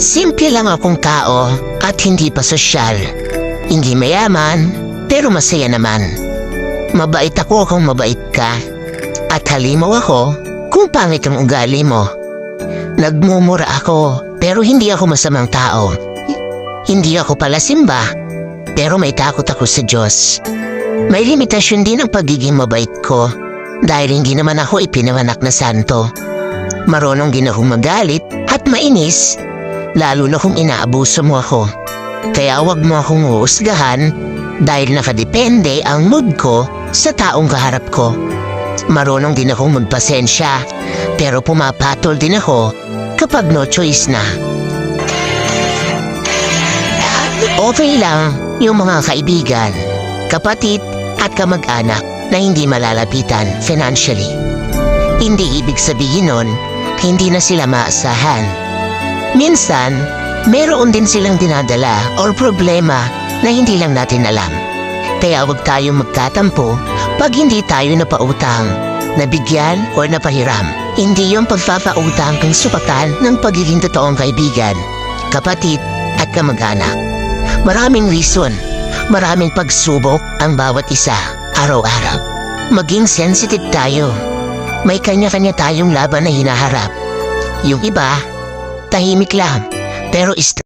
Simple lang akong tao at hindi pa sosyal. Hindi mayaman, pero masaya naman. Mabait ako kung mabait ka. At halimaw ako kung pangit ang ugali mo. Nagmumura ako, pero hindi ako masamang tao. Hindi ako pala simba, pero may takot ako sa Diyos. May limitasyon din ang pagiging mabait ko dahil hindi naman ako ipinawanak na santo. Marunong din akong magalit at mainis, lalo na kung inaabuso mo ako. Kaya wag mo akong uusgahan dahil nakadepende ang mood ko sa taong kaharap ko. Marunong din akong magpasensya, pero pumapatol din ako kapag no choice na. Okay lang yung mga kaibigan, kapatid at kamag-anak na hindi malalapitan financially. Hindi ibig sabihin nun, hindi na sila maasahan. Minsan, meron din silang dinadala or problema na hindi lang natin alam. Kaya huwag tayong magtatampo pag hindi tayo napautang, nabigyan o napahiram. Hindi yung pagpapautang kang supatan ng pagiging totoong kaibigan, kapatid at kamag-anak. Maraming reason, maraming pagsubok ang bawat isa araw-araw. Maging sensitive tayo. May kanya-kanya tayong laban na hinaharap. Yung iba, tahimik lang, pero steady